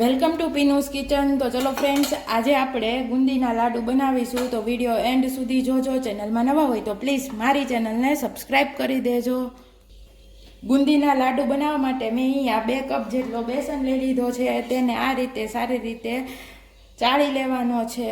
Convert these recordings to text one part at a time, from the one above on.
Welcome to પીનુસ kitchen. તો ચલો friends આજે આપણે ગુંદીના લાડુ બનાવીશું. તો વીડિયો એન્ડ સુધી જોજો, ચેનલમાં નવા હોય તો પ્લીઝ મારી ચેનલને સબસ્ક્રાઈબ કરી દેજો. ગુંદીના લાડુ બનાવવા માટે મેં અહીંયા બે કપ જેટલો બેસન લઈ લીધો છે. તેને આ રીતે સારી રીતે ચાળી લેવાનો છે.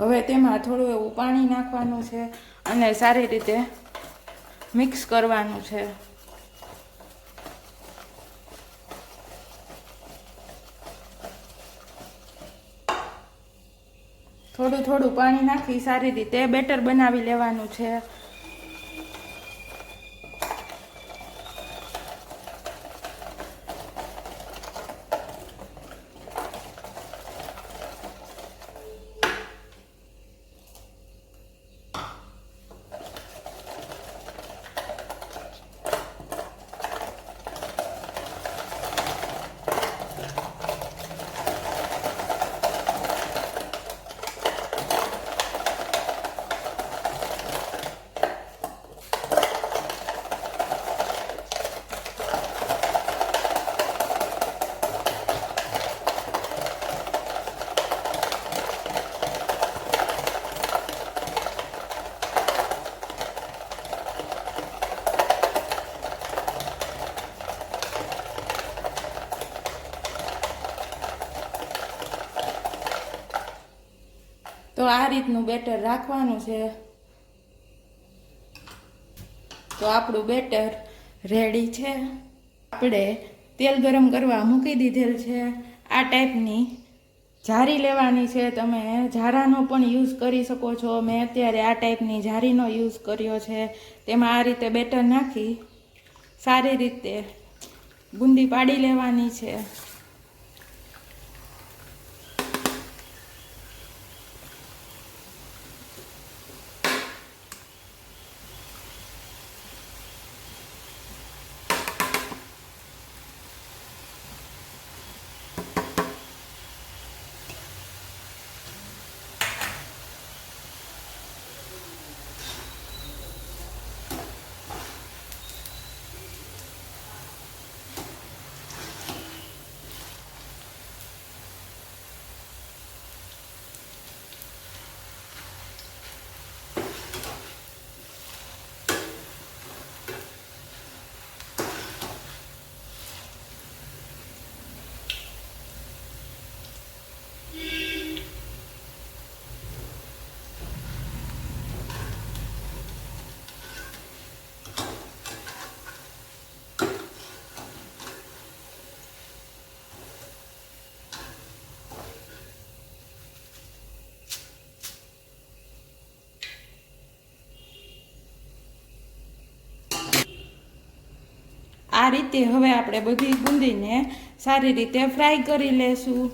હવે તેમાં થોડું એવું પાણી નાખવાનું છે અને સારી રીતે મિક્સ કરવાનું છે. થોડું થોડું પાણી નાખી સારી રીતે બેટર બનાવી લેવાનું છે. તો આ રીતનું બેટર રાખવાનું છે. તો આપણું બેટર રેડી છે. આપણે તેલ ગરમ કરવા મૂકી દીધેલ છે. આ ટાઈપની જારી લેવાની છે. તમે જારાનો પણ યુઝ કરી શકો છો. મેં અત્યારે આ ટાઈપની જારીનો યુઝ કર્યો છે. તેમાં આ રીતે બેટર નાખી સારી રીતે બુંદી પાડી લેવાની છે. આ રીતે હવે આપણે બધી ગુંદીને સારી રીતે ફ્રાય કરી લેશું.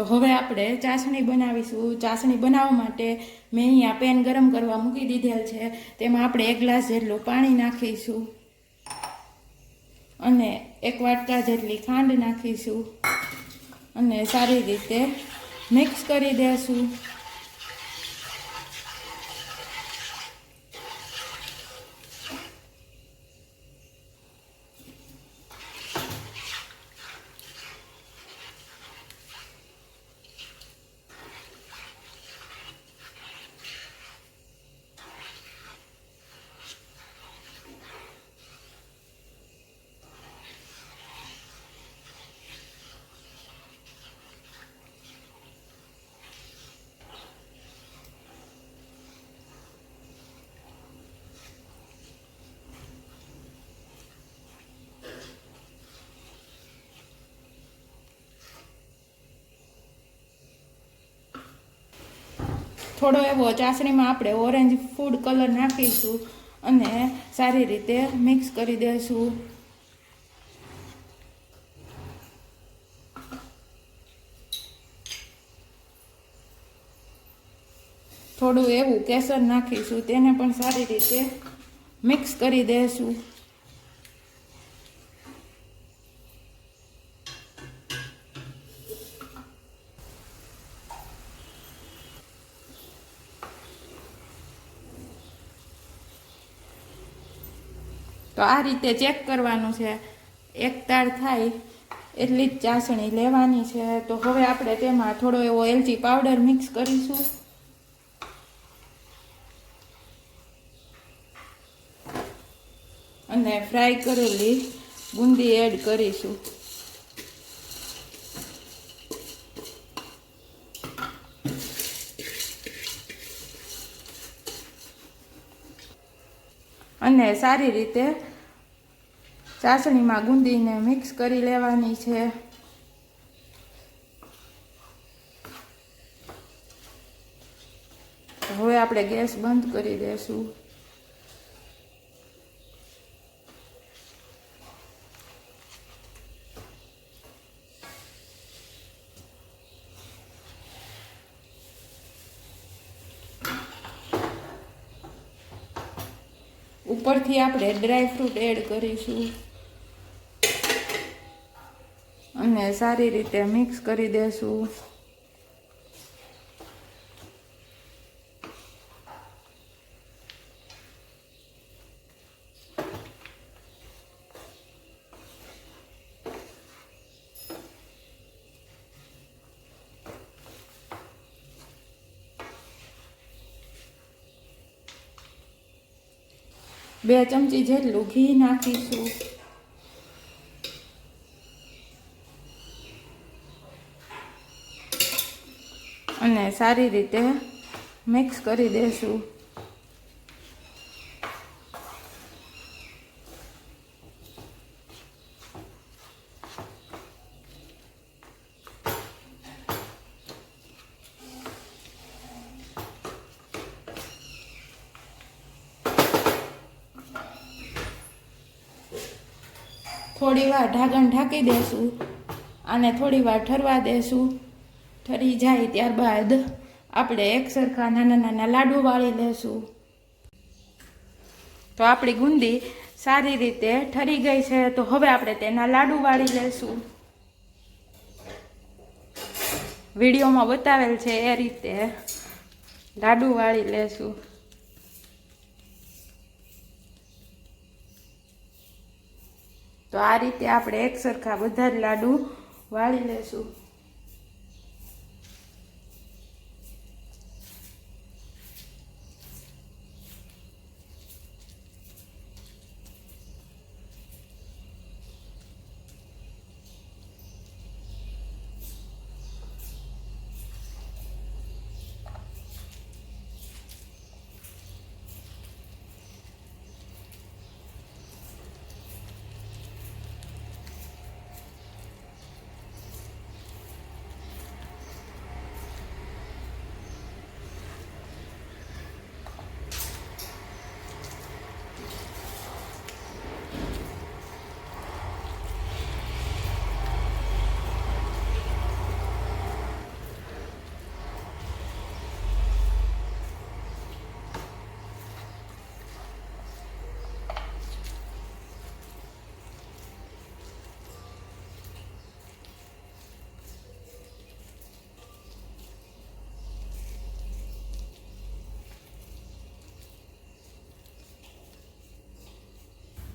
તો હવે આપણે ચાસણી બનાવીશું. ચાસણી બનાવવા માટે મેં અહીંયા પેન ગરમ કરવા મૂકી દીધેલ છે. તેમાં આપણે એક ગ્લાસ જેટલું પાણી નાખીશું. અને એક વાટકા જેટલી ખાંડ નાખીશું. અને સારી રીતે મિક્સ કરી દેશું. થોડો એવો ચાસણીમાં આપણે ઓરેન્જ ફૂડ કલર નાખીશું અને સારી રીતે મિક્સ કરી દઈશું થોડું એવું કેસર નાખીશું, તેને પણ સારી રીતે મિક્સ કરી દઈશું તો આ રીતે ચેક કરવાનું છે. એક તાર થાય એટલી જ ચાસણી લેવાની છે. તો હવે આપણે તેમાં થોડો એવો એલચી પાવડર મિક્સ કરીશું. અને ફ્રાય કરેલી બુંદી એડ કરીશું. અને સારી રીતે ચાસણીમાં ગુંદીને મિક્સ કરી લેવાની છે. હવે આપણે ગેસ બંધ કરી દઈશું ઉપરથી આપણે ડ્રાય ફ્રૂટ એડ કરીશું. અને સારી રીતે મિક્સ કરી દેશું. બે ચમચી જેટલું ઘી નાખીશું. અને સારી રીતે મિક્સ કરી દેશું. થોડી વાર ઢાંકણ ઢાંકી દેશું અને થોડી વાર ઠરવા દેશું. ઠરી જાય ત્યારબાદ આપણે એક સરખા નાના નાના લાડુ વાળી લેશું. તો આપણી ગુંદી સારી રીતે ઠરી ગઈ છે, તો હવે આપણે તેના લાડુ વાળી લેશું. વિડીયોમાં બતાવેલ છે એ રીતે લાડુ વાળી લેશું. તો આ રીતે આપણે એક સરખા બધા જ લાડુ વાળી લેશું.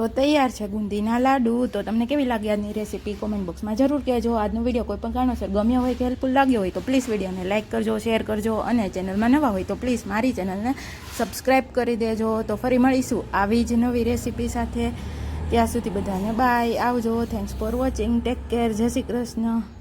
તો તૈયાર છે બુંદીના લાડુ. તો તમને કેવી લાગી આજની રેસીપી કોમેન્ટ બોક્સમાં જરૂર કહેજો. આજનો વીડિયો કોઈ પણ કારણોસર ગમ્યો હોય કે હેલ્પફુલ લાગ્યો હોય તો પ્લીઝ વિડીયોને લાઇક કરજો શેર કરજો અને ચેનલમાં નવા હોય તો પ્લીઝ મારી ચેનલને સબસ્ક્રાઈબ કરી દેજો. તો ફરી મળીશું આવી જ નવી રેસીપી સાથે. ત્યાં સુધી બધાને બાય આવજો. Thanks for watching take care જય શ્રી કૃષ્ણ.